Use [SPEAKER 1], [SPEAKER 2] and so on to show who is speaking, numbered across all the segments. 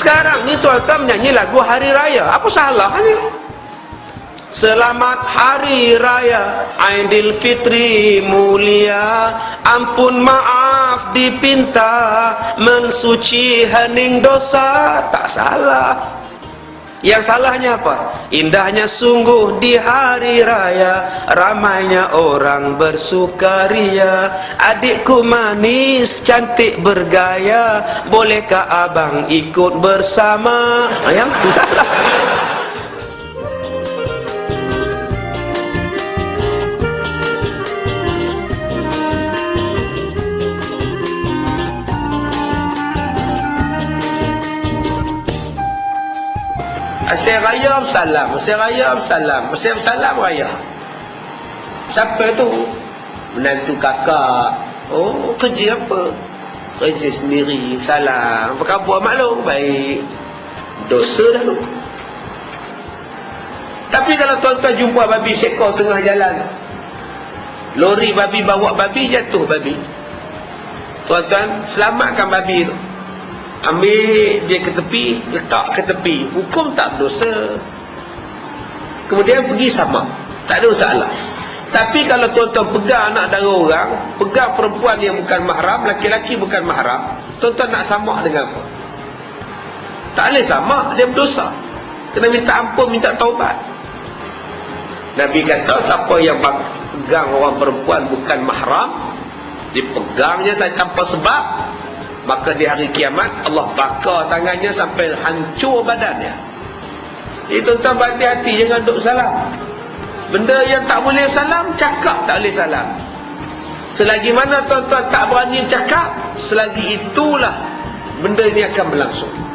[SPEAKER 1] sekarang ni tuan-tuan menyanyi lagu hari raya. Apa salahnya? Selamat Hari Raya Aidilfitri mulia. Ampun maaf dipinta Mensuci hening dosa. Tak salah Yang salahnya apa? Indahnya sungguh di hari raya Ramainya orang bersukaria Adikku manis, cantik bergaya Bolehkah abang ikut bersama? Yang salah Asyik raya salam, asyik raya salam, asyik salam raya. Siapa tu? Menantu kakak. Oh, kerja apa? Kerja sendiri, salam. Apa khabar maklum? Baik. Dosa dah tu. Tapi kalau tuan-tuan jumpa babi sekor tengah jalan. Lori babi bawa babi, jatuh babi. Tuan-tuan, selamatkan babi tu ambil dia ke tepi letak ke tepi. Hukum tak berdosa. Kemudian pergi sama. Tak ada masalah. Tapi kalau tuan-tuan pegang anak dara orang pegang perempuan yang bukan mahram laki-laki bukan mahram tuan-tuan nak sama dengan apa? Tak boleh sama dia berdosa. Kena minta ampun minta taubat. Nabi kata siapa yang pegang orang perempuan bukan mahram dipegangnya saya tanpa sebab maka di hari kiamat Allah bakar tangannya sampai hancur badannya. Jadi tuan-tuan berhati-hati jangan duduk salam. Benda yang tak boleh salam cakap tak boleh salam. Selagi mana tuan-tuan tak berani cakap selagi itulah benda ini akan berlangsung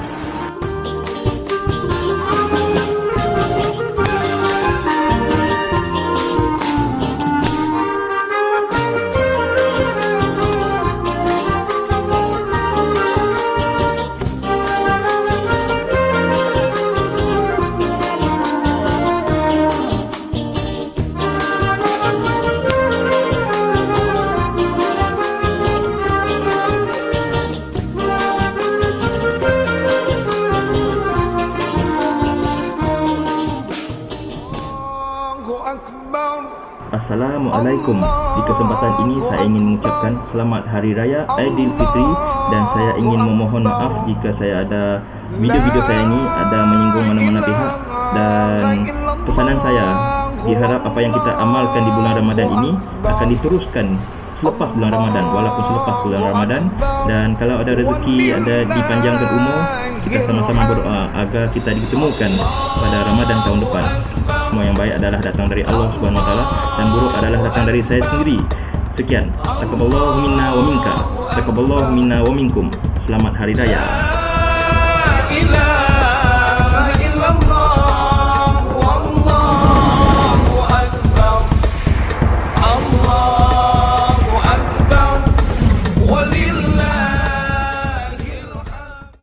[SPEAKER 2] Assalamualaikum. Di kesempatan ini saya ingin mengucapkan Selamat Hari Raya Aidilfitri Dan saya ingin memohon maaf Jika saya ada Video-video saya ini Ada menyinggung mana-mana pihak. Dan pesanan saya Diharap apa yang kita amalkan di bulan Ramadan ini Akan diteruskan Selepas bulan Ramadan Walaupun selepas bulan Ramadan. Dan kalau ada rezeki Ada dipanjangkan umur Kita sama-sama berdoa Agar kita ditemukan Pada Ramadan tahun depan semua yang baik adalah datang dari Allah Subhanahu Wa Taala dan buruk adalah datang dari saya sendiri. Sekian. Taqabbalallahu minna wa minka. Taqabbalallahu minna wa minkum. Selamat hari raya.